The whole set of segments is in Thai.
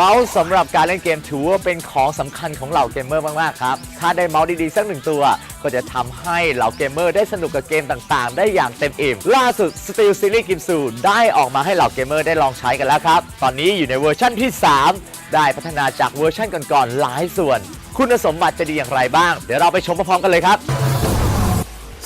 เมาส์สำหรับการเล่นเกมถือว่าเป็นของสำคัญของเหล่าเกมเมอร์มากๆครับ ถ้าได้เมาส์ดีๆ สักหนึ่งตัว ก็จะทำให้เหล่าเกมเมอร์ได้สนุกกับเกมต่างๆ ได้อย่างเต็มอิ่ม ล่าสุด Steel Series g i n s u ได้ออกมาให้เหล่าเกมเมอร์ได้ลองใช้กันแล้วครับ ตอนนี้อยู่ในเวอร์ชั่นที่ 3 ได้พัฒนาจากเวอร์ชั่นก่อนๆหลายส่วน คุณสมบัติจะดีอย่างไรบ้าง เดี๋ยวเราไปชมพร้อมๆกันเลยครับ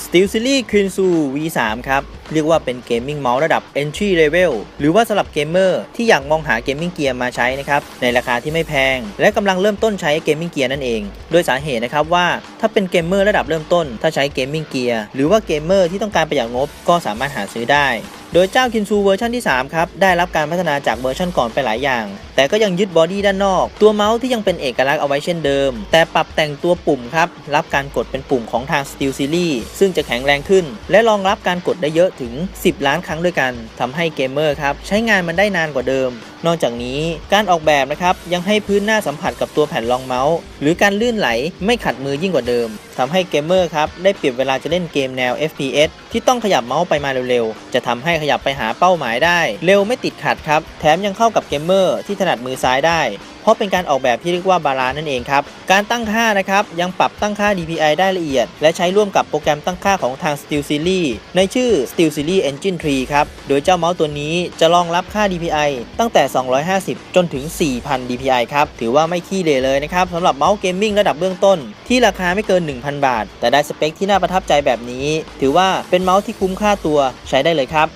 Steel Series q u i n s u V3 ครับ เรียกว่าเป็นเกมมิ่งเมาส์ระดับ Entry Level หรือว่าสำหรับเกมเมอร์ที่อยากมองหาเกมมิ่งเกียร์มาใช้นะครับ ในราคาที่ไม่แพง และกำลังเริ่มต้นใช้เกมมิ่งเกียร์นั่นเอง โดยสาเหตุนะครับว่าถ้าเป็นเกมเมอร์ระดับเริ่มต้น ถ้าใช้เกมมิ่งเกียร์หรือว่าเกมเมอร์ที่ต้องการประหยัดงบก็สามารถหาซื้อได้ โดยเจ้าคินซูเวอร์ชันที่ 3 ครับ ได้รับการพัฒนาจากเวอร์ชันก่อนไปหลายอย่าง แต่ก็ยังยึดบอดี้ด้านนอก ตัวเมาส์ที่ยังเป็นเอกลักษณ์เอาไว้เช่นเดิม แต่ปรับแต่งตัวปุ่มครับ รับการกดเป็นปุ่มของทาง Steel Series ซึ่งจะแข็งแรงขึ้น และรองรับการกดได้เยอะถึง 10 ล้านครั้งด้วยกันทำให้เกมเมอร์ครับใช้งานมันได้นานกว่าเดิม นอกจากนี้การออกแบบนะครับยังให้พื้นหน้าสัมผัสกับตัวแผ่นรองเมาส์ หรือการลื่นไหลไม่ขัดมือยิ่งกว่าเดิมทำให้เกมเมอร์ครับได้เปรียบเวลาจะเล่นเกมแนว FPS ที่ต้องขยับเมาส์ไปมาเร็วๆ จะทำให้ขยับไปหาเป้าหมายได้ เร็วไม่ติดขัดครับ แถมยังเข้ากับเกมเมอร์ที่ถนัดมือซ้ายได้ เพราะเป็นการออกแบบที่เรียกว่าบาลานนั่นเองครับ การตั้งค่านะครับยังปรับตั้งค่า DPI ได้ละเอียด และใช้ร่วมกับโปรแกรมตั้งค่าของทาง Steel Series ในชื่อ Steel Series Engine 3 ครับ โดยเจ้าเมาส์ตัวนี้จะรองรับค่า DPI ตั้งแต่ 250 จนถึง 4,000 DPI ครับ ถือว่าไม่ขี้เหร่เลยนะครับสำหรับเมาส์เกมมิ่งระดับเบื้องต้น ที่ราคาไม่เกิน 1,000 บาท แต่ได้สเปคที่น่าประทับใจแบบนี้ ถือว่าเป็นเมาส์ที่คุ้มค่าตัวใช้ได้เลยครับ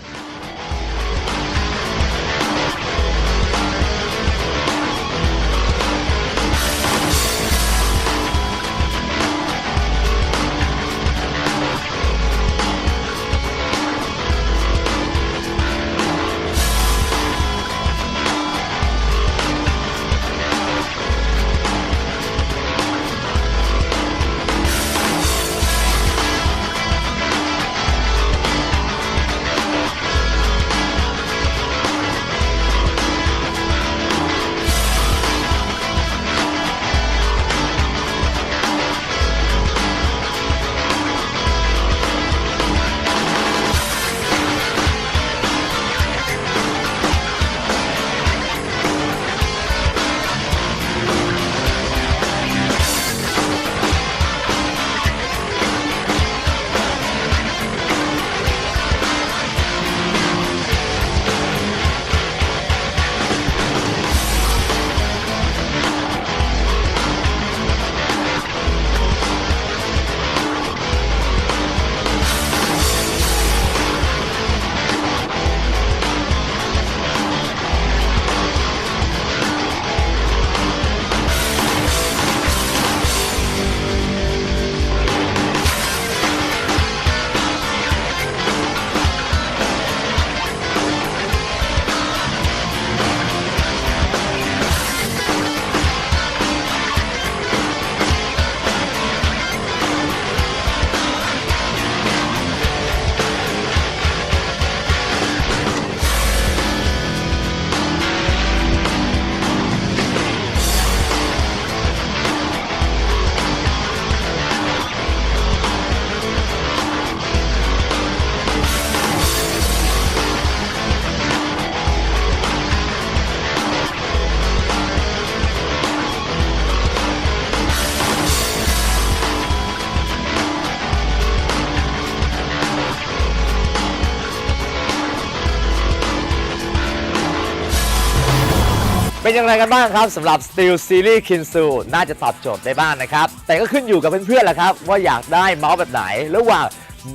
เป็นอย่างไรกันบ้างครับสำหรับ Steel Series k i n s u น่าจะตอบโจทย์ได้บ้างนะครับ แต่ก็ขึ้นอยู่กับเพื่อนๆแหละครับ ว่าอยากได้เมาส์แบบไหน ระหว่าง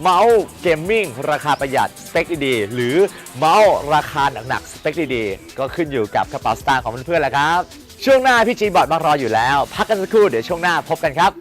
เมาส์เกมมิ่งราคาประหยัดสเปคดีๆหรือเมาส์ราคาหนักๆสเปคดีๆก็ขึ้นอยู่กับกระเป๋าสตางค์ของเพื่อนๆแหละครับ ช่วงหน้าพี่จีบอดมารออยู่แล้ว พักกันสักครู่เดี๋ยวช่วงหน้าพบกันครับ